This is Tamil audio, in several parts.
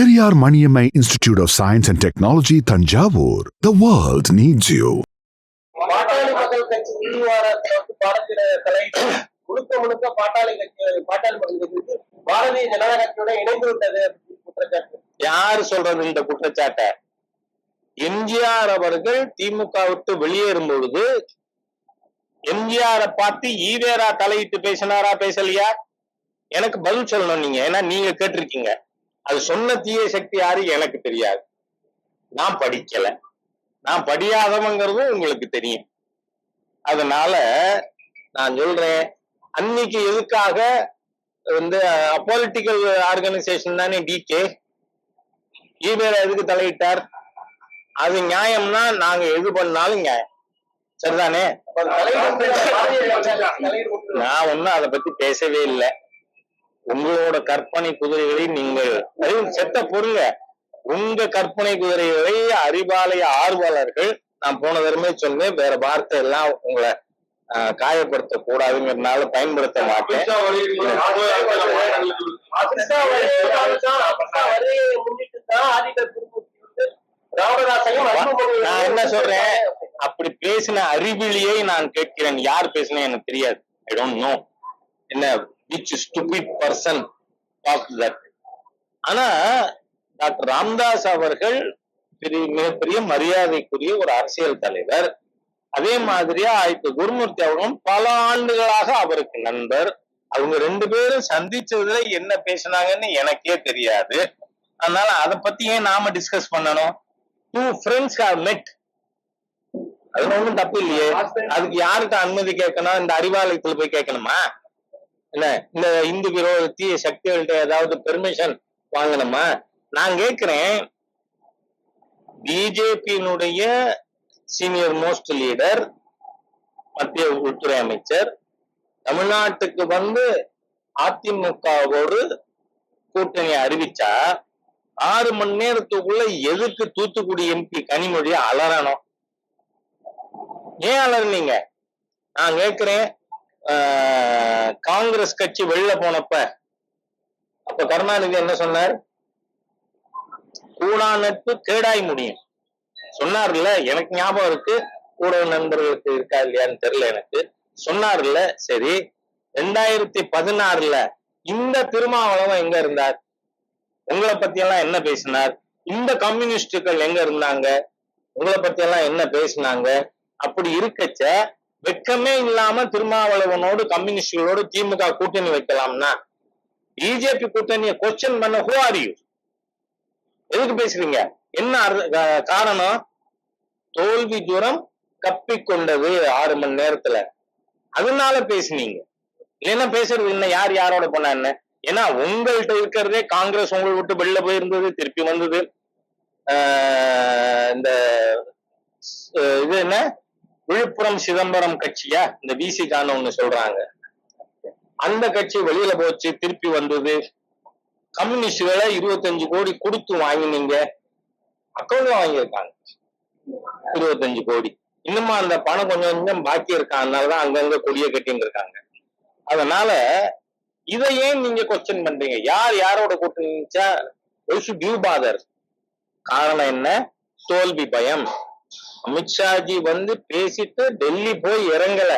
Periyar Maniammai Institute of Science and Technology, Tanjavur. The world needs you. பாட்டாளி மக்கள் கட்சி வந்து பாரதிய கலை முழுக்க முழுக்க பாட்டாளி கட்சி பாட்டாளி மக்கள் கட்சி பாரதிய ஜனதா கட்சியோட இணைந்து விட்டது குற்றச்சாட்டு. யார் சொல்றது இந்த குற்றச்சாட்டை? எம்ஜிஆர் அவர்கள் திமுக விட்டு வெளியேறும் பொழுது எம்ஜிஆரை பார்த்து ஈவேரா தலையிட்டு பேசினாரா பேசலையா? எனக்கு பதில் சொல்லணும் நீங்க. ஏன்னா நீங்க கேட்டிருக்கீங்க. அது சொன்ன தீய சக்தி யாரு? எனக்கு தெரியாது. நான் படிக்கல. நான் படியாதவங்கிறதும் உங்களுக்கு தெரியும். அதனால நான் சொல்றேன். அன்னைக்கு எதுக்காக வந்து பொலிட்டிக்கல் ஆர்கனைசேஷன் தானே டிகே ஈவேரா எதுக்கு தலையிட்டார்? அது நியாயம்னா நாங்க எது பண்ணாலும் நியாயம். சரிதானே? நான் ஒண்ணும் அதை பத்தி பேசவே இல்லை. உங்களோட கற்பனை குதிரைகளை நீங்கள் செத்த பொருங்க. உங்க கற்பனை குதிரைகளை அறிவாலய ஆர்வலர்கள் நான் போன தடவை சொன்னேன் வேற வார்த்தை எல்லாம் உங்களை ஆஹ், காயப்படுத்த கூடாதுங்கிறதுனால பயன்படுத்த மாட்டேன். நான் என்ன சொல்றேன்? அப்படி பேசின அறிவிலியை நான் கேட்கிறேன். யார் பேசினேன் எனக்கு தெரியாது. ஐ டோன்ட் நோ என்ன? Which stupid person talk that ஆனா டாக்டர் ராம்தாஸ் அவர்கள் பெரிய மிகப்பெரிய மரியாதைக்குரிய ஒரு அரசியல் தலைவர். அதே மாதிரியா இப்ப குருமூர்த்தி அவர்களும் பல ஆண்டுகளாக அவருக்கு நண்பர். அவங்க ரெண்டு பேரும் சந்திச்சதுல என்ன பேசினாங்கன்னு எனக்கே தெரியாது. அதனால அதை பத்தி ஏன் நாம டிஸ்கஸ் பண்ணணும்? டூ ஃப்ரெண்ட்ஸ் ஹவ் மெட் அதுல ஒண்ணும் தப்பு இல்லையே. அதுக்கு யாருக்கு அனுமதி கேட்கணும்? இந்த அறிவாலயத்துல போய் கேட்கணுமா? என்ன? இந்த இந்து விரோத தீய சக்திகள்கிட்ட ஏதாவது பெர்மிஷன் வாங்கணுமா? நான் கேட்கிறேன் பிஜேபியினுடைய சீனியர் மோஸ்ட் லீடர் மத்திய உள்துறை அமைச்சர் தமிழ்நாட்டுக்கு வந்து அதிமுகவோடு கூட்டணி அறிவிச்சா ஆறு மணி நேரத்துக்குள்ள எதுக்கு தூத்துக்குடி எம்பி கனிமொழியை அலறணும்? ஏன் அலறினீங்க நான் கேட்கிறேன் காங்கிரஸ் கட்சி வெளில போனப்ப அப்ப கருணாநிதி என்ன சொன்னார்? கூடா நட்பு கேடாய் முடியும். சொன்னார்ல எனக்கு ஞாபகம் இருக்கு. கூட நண்பர்களுக்கு இருக்கா இல்லையான்னு தெரியல எனக்கு. சொன்னார்ல சரி. ரெண்டாயிரத்தி பதினாறுல இந்த திருமாவளவன் எங்க இருந்தார்? உங்களை பத்தி எல்லாம் என்ன பேசினார்? இந்த கம்யூனிஸ்டுகள் எங்க இருந்தாங்க? உங்களை பத்தி எல்லாம் என்ன பேசினாங்க? அப்படி இருக்கச்ச வெட்கமே இல்லாம திருமாவளவனோடு கம்யூனிஸ்டுகளோடு திமுக கூட்டணி வைக்கலாம்னா பிஜேபி கூட்டணியை கொஸ்டின் பண்ண ஹூ ஆர் யூ எதுக்கு பேசுறீங்க? என்ன அர்த்த- காரணம்? தோல்வி தூரம் கப்பி கொண்டது ஆறு மணி நேரத்துல. அதனால பேசுனீங்க. இல்லைன்னா பேசுறது என்ன யார் யாரோட போனா என்ன? ஏன்னா உங்கள்கிட்ட இருக்கிறதே காங்கிரஸ் உங்களை விட்டு வெளில போயிருந்தது திருப்பி வந்தது. ஆஹ் இந்த இது என்ன? விழுப்புரம் சிதம்பரம் கட்சியா? இந்த விசிகான்னு ஒண்ணு சொல்றாங்க. அந்த கட்சி வெளியில போச்சு திருப்பி வந்தது. கம்யூனிஸ்டுகளை இருபத்தஞ்சு கோடி கொடுத்து வாங்கினீங்க. அக்கௌண்ட்ல வாங்கியிருக்காங்க. இருபத்தஞ்சு கோடி. இன்னுமா அந்த பணம் கொஞ்சம் கொஞ்சம் பாக்கி இருக்கான் அதனாலதான் அங்கங்க கொடிய கட்டின்னு இருக்காங்க. அதனால இதை ஏன் நீங்க கொஸ்டின் பண்றீங்க? யார் யாரோட கூட்டணிச்சா? டியூ பாதர் காரணம் என்ன? தோல்வி பயம். அமித்ஷாஜி வந்து பேசிட்டு டெல்லி போய் இறங்கல.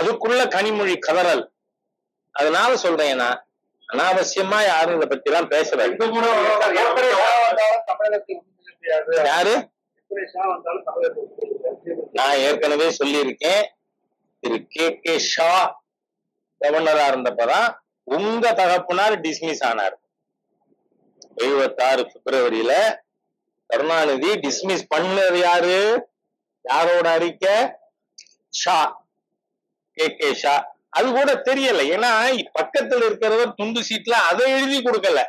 அதுக்குள்ள கனிமொழி கதறல். அதனால சொல்றேன் நான் அனாவசியமா யாரும் இதை பத்தி எல்லாம் ஏற்கனவே யார். நான் ஏற்கனவே சொல்லியிருக்கேன். திரு கே கே ஷா கவர்னரா இருந்தப்பதான் உங்க தகப்பனார் டிஸ்மிஸ் ஆனார். எழுபத்தாறு பிப்ரவரியில கருணாநிதி டிஸ்மிஸ் பண்ணது யாரு? யாரோட அறிக்கை? ஷா. கே. கே. ஷா. அது கூட தெரியல. ஏன்னா பக்கத்துல இருக்கிறத துண்டு சீட்ல அதை எழுதி கொடுக்கல.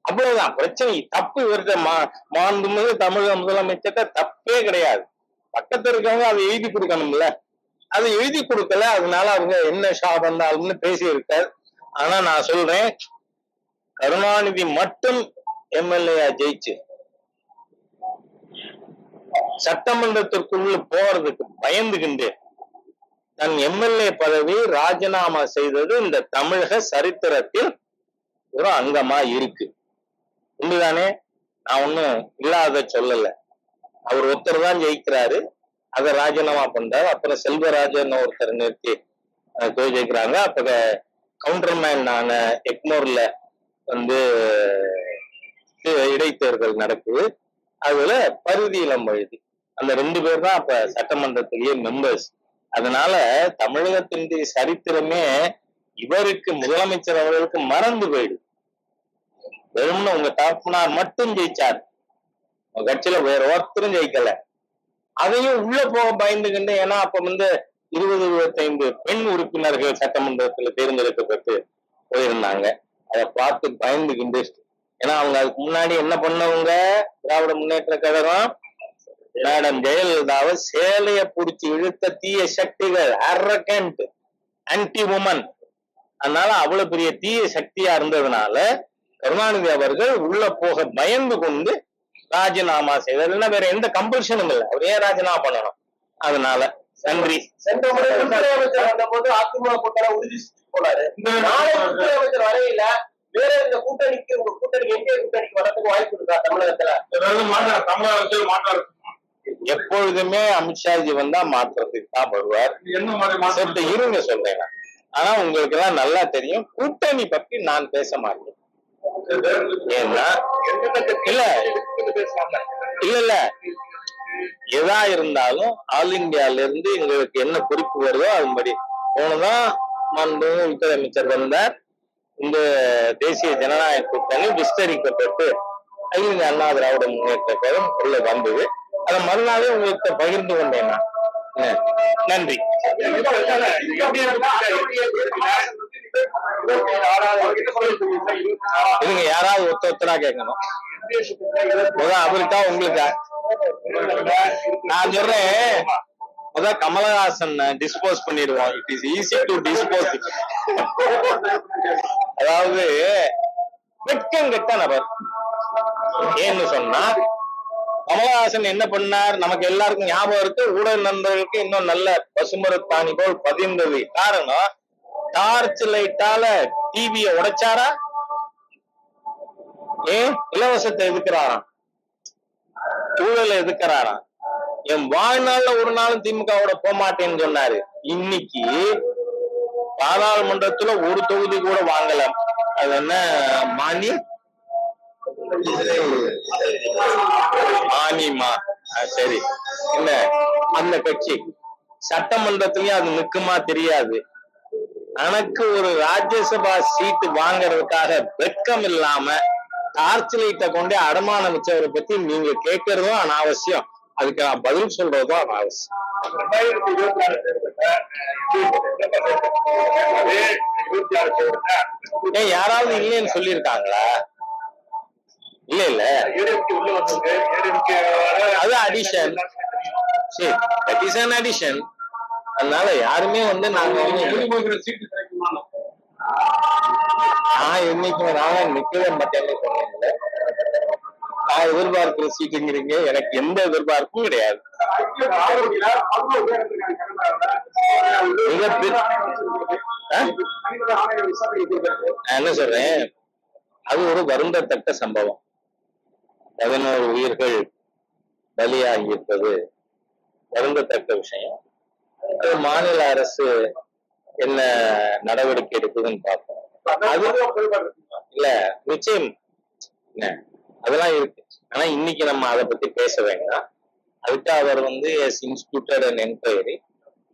அவ்வளவுதான். பிரச்சனை. தப்பு இவர்கிட்ட மா மாண்புமிகு தமிழக முதலமைச்சர்கிட்ட தப்பே கிடையாது. பக்கத்துல இருக்கவங்க அதை எழுதி கொடுக்கணும்ல. அதை எழுதி கொடுக்கல. அதனால அவங்க என்ன ஷா வந்தாலும்னு பேசி இருக்காரு ஆனா நான் சொல்றேன் கருணாநிதி மட்டும் எம்எல்ஏ ஜெயிச்சு சட்டமன்றத்திற்குள்ள போறதுக்கு பயந்துகிண்டு தன் எம்எல்ஏ பதவி ராஜினாமா செய்தது இந்த தமிழக சரித்திரத்தில் ஒரு அங்கமா இருக்கு. உண்டுதானே நான் ஒன்னும் இல்லாத சொல்லல. அவர் ஒருத்தர் தான் ஜெயிக்கிறாரு. அதை ராஜினாமா பண்றாரு. அப்புறம் செல்வராஜன் ஒருத்தர் நிறுத்தி போய் ஜெயிக்கிறாங்க அப்ப கவுண்டர்மேன் நான எக்மோர்ல வந்து இடைத்தேர்தல் நடக்குது. அதுல பருதி இளம்பழுதி அந்த ரெண்டு பேர் தான் அப்ப சட்டமன்றத்திலேயே மெம்பர்ஸ் அதனால தமிழகத்தின் சரித்திரமே இவருக்கு முதலமைச்சர் அவர்களுக்கு மறந்து போயிடும் வெறும்னு உங்க தகப்பனார் மட்டும் ஜெயிச்சார். உங்க கட்சியில வேற ஒருத்தரும் ஜெயிக்கல. அதையும் உள்ள போக பயந்துகிட்டு ஏன்னா அப்ப வந்து இருபது இருபத்தைந்து பெண் உறுப்பினர்கள் சட்டமன்றத்துல தேர்ந்தெடுக்கப்பட்டு போயிருந்தாங்க. அதை பார்த்து பயந்துகிண்டு ஏன்னா அவங்க அதுக்கு முன்னாடி என்ன பண்ணவங்க? திராவிட முன்னேற்ற கழகம் மேடம் ஜெயலலிதாவை சேலைய புடிச்சு இழுத்த தீய சக்திகள் அரகண்ட் ஆன்டி உமன் அதனால அவ்வளவு பெரிய தீய சக்தியா இருந்ததுனால கருணாநிதி அவர்கள் உள்ள போக பயந்து கொண்டு ராஜினாமா செய்தார். இல்லைன்னா வேற எந்த கம்பல்ஷனும் இல்லை. அவர் ஏன் ராஜினாமா பண்ணணும்? அதனால நன்றி. சென்ற முறை உள்துறை அமைச்சர் வந்த போது அதிமுக கூட்டணி உறுதி போனாரு. நாளை உள்துறை அமைச்சர் வரையில வேற இந்த கூட்டணிக்கு உங்க கூட்டணி என்டிஏ கூட்டணிக்கு வரதுக்கு வாய்ப்பு இருக்கா தமிழகத்துல? ஏதாவது மாற்றம் தமிழக அரசியல் மாற்றம் எப்பொழுதுமே அமித்ஷாஜி வந்தா மாற்றத்துக்கு தான் வருவார். இருங்க சொல்றேன் நான். ஆனா உங்களுக்கு எல்லாம் நல்லா தெரியும் கூட்டணி பத்தி நான் பேச மாட்டேன். ஏன்னா இல்ல இல்ல இல்ல. எதா இருந்தாலும் ஆல் இந்தியால இருந்து எங்களுக்கு என்ன குறிப்பு வருதோ அதுபடி போனதான் மாண்பு உள்துறை அமைச்சர் வந்தார். இந்த தேசிய ஜனநாயக கூட்டணி விஸ்தரிக்கப்பட்டு அகில அண்ணா திராவிட முன்னேற்ற கழகம் உள்ள வந்தது. அதை மறுநாளே உங்களுக்கு பகிர்ந்து கொண்டேன் நான். நன்றி. இதுங்க யாராவது ஒத்த ஒத்தரா கேட்கணும். அவருக்கா உங்களுக்கா? நான் சொல்றேன். அதான் கமலஹாசன் டிஸ்போஸ் பண்ணிடுவான். It is easy to dispose அதாவது வெட்கம் கெட்ட நபர். ஏன்னு சொன்னா கமலஹாசன் என்ன பண்ணார்? நமக்கு எல்லாருக்கும் ஞாபகம் இருக்கு. ஊடக நண்பர்களுக்கு இன்னும் நல்ல பசுமரத்தாணி போல் பதிந்தது. காரணம் டார்ச் லைட்டால டிவிய உடைச்சாரா? ஏன்? இலவசத்தை எதுக்குறாராம்? ஊழலை எதுக்குறாராம்? என் வாழ்நாள்ல ஒரு நாளும் திமுகவோட போக மாட்டேன்னு சொன்னாரு. இன்னைக்கு பாராளுமன்றத்துல ஒரு தொகுதி கூட வாங்கல. அது என்ன மானி? மானிமா. சரி. என்ன? அந்த கட்சி. சட்டமன்றத்திலயும் அது நிக்குமா தெரியாது. எனக்கு ஒரு ராஜ்யசபா சீட்டு வாங்குறதுக்காக வெட்கம் இல்லாம டார்ச் லைட்டை கொண்டு அடமானம் வச்சவரை பத்தி நீங்க கேட்கறதும் அனாவசியம். அதுக்கு நான் பதில் சொல்றதும் அனாவசியம் ரெண்டாயிரத்தி இருபத்தி ஆறு யாராவது இல்லைன்னு சொல்லியிருக்காங்களா? இல்ல இல்ல. அது addition. சரி தட் இஸ் அன் அடிஷன் அதனால யாருமே வந்து நாங்க நான் என்னைக்கு நான் நிக்கவே மாட்டேன்னு சொன்னீங்கல்ல நான் எதிர்பார்க்கிற சீட்டுங்கிறீங்க. எனக்கு எந்த எதிர்பார்ப்பும் கிடையாது. நான் என்ன சொல்றேன்? அது ஒரு வருந்தத்தக்க சம்பவம். பதினோரு உயிர்கள் பலியாகி இருப்பது வருந்தத்தக்க விஷயம். அது மாநில அரசு என்ன நடவடிக்கை எடுக்குதுன்னு பார்ப்போம். அது இல்ல நிச்சயம். என்ன, அதெல்லாம் இருக்கு. ஆனா இன்னைக்கு நம்ம அதை பத்தி பேச வேண்டாம். அதுக்கு அவர் வந்து இன்ஸ்டியூட்டட் அண்ட் என்கொயரி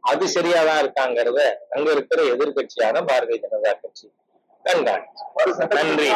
அது சரியாதான் இருக்காங்கிறத அங்க இருக்கிற எதிர்கட்சியான பாரதிய ஜனதா கட்சி கண்டாங்க. நன்றி.